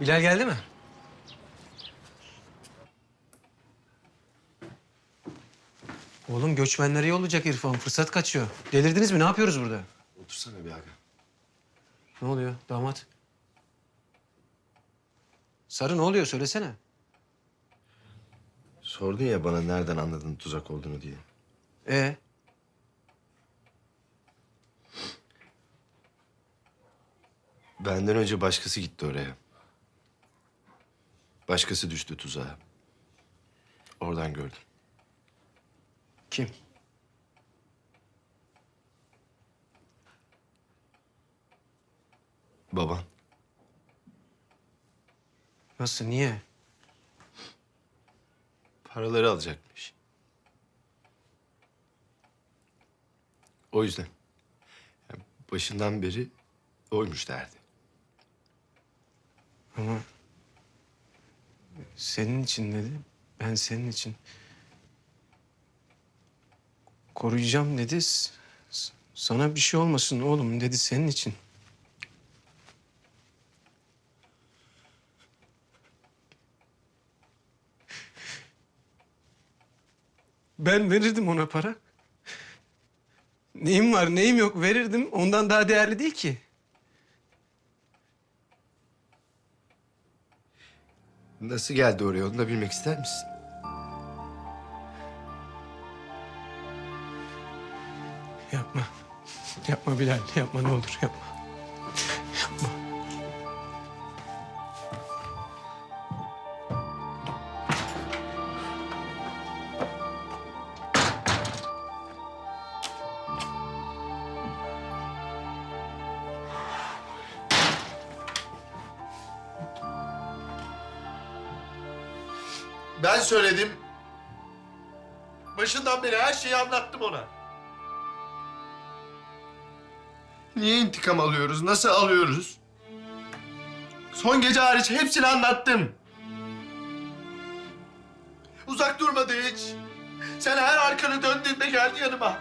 Bilal geldi mi? Oğlum göçmenleri yollayacak İrfan. Fırsat kaçıyor. Delirdiniz mi? Ne yapıyoruz burada? Otursana bir aga. Ne oluyor damat? Sarı ne oluyor? Söylesene. Sordun ya bana nereden anladın tuzak olduğunu diye. Ee? Benden önce başkası gitti oraya. Başkası düştü tuzağa. Oradan gördüm. Kim? Baban. Nasıl? Niye? Paraları alacakmış. O yüzden. Yani başından beri oymuş derdi. Ama senin için dedi. Ben senin için. Koruyacağım dedi. Sana bir şey olmasın oğlum dedi senin için. Ben verirdim ona para. Neyim var, neyim yok verirdim. Ondan daha değerli değil ki. Nasıl geldi oraya onu da bilmek ister misin? Yapma. Yapma Bilal. Yapma ne olur yapma. Ben söyledim. Başından beri her şeyi anlattım ona. Niye intikam alıyoruz? Nasıl alıyoruz? Son gece hariç hepsini anlattım. Uzak durmadı hiç. Sen her arkanı döndüğünde geldi yanıma.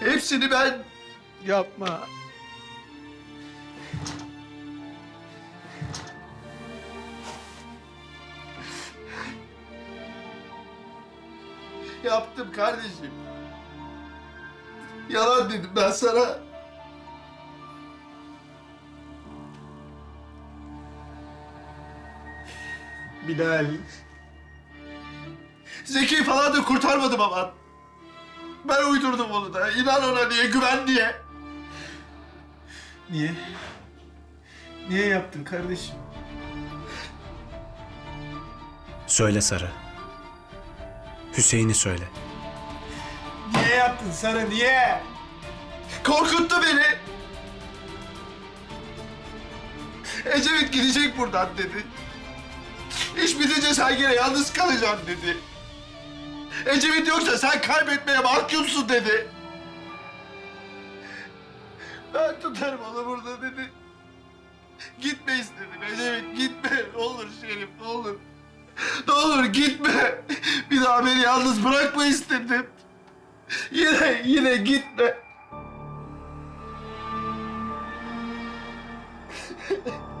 Hepsini ben... Yapma. Yaptım kardeşim. Yalan dedim ben sana. Bilal. Zeki falan da kurtarmadım ama. Ben uydurdum onu da. İnan ona diye, güven diye. Niye? Niye yaptın kardeşim? Söyle Sarı. Hüseyin'i söyle. Niye yaptın sana niye? Korkuttu beni. Ecevit gidecek buradan dedi. İş bitince sen gene yalnız kalacaksın dedi. Ecevit yoksa sen kaybetmeye mahkumsun dedi. Ben tutarım onu burada dedi. Gitme istedim Ecevit gitme. Olur Şerif ne olur. Ne olur gitme. Bir daha beni yalnız bırakma istedim. Yine yine gitme.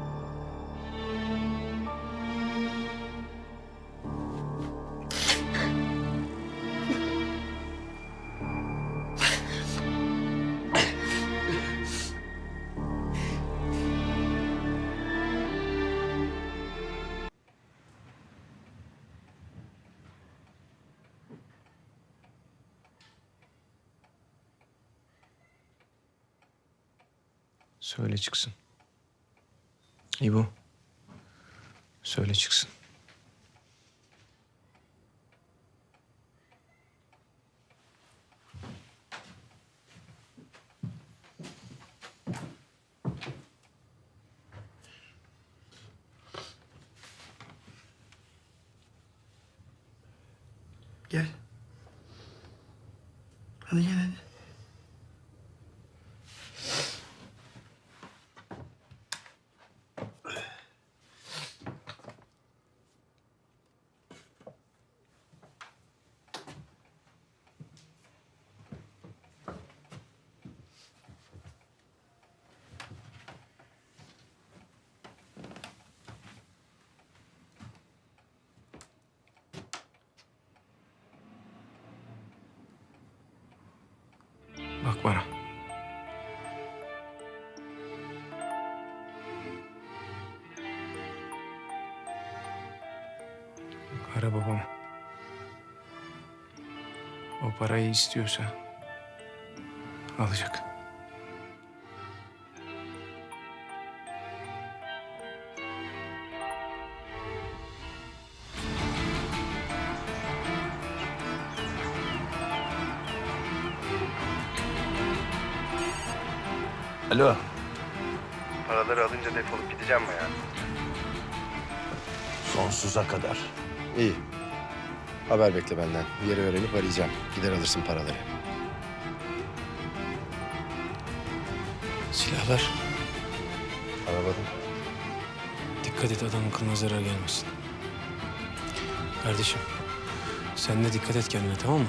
Söyle çıksın. İbo. Söyle çıksın. Gel. Hadi gel hadi. bak bana. Ara babamı. O parayı istiyorsa alacak. Alo. Paraları alınca defolup gideceğim mi ya? Sonsuza kadar. İyi. Haber bekle benden. Yeri öğrenip arayacağım. Gider alırsın paraları. Silahlar. Aramadım. Dikkat et adamın kılına zarar gelmesin. Kardeşim sen de dikkat et kendine tamam mı?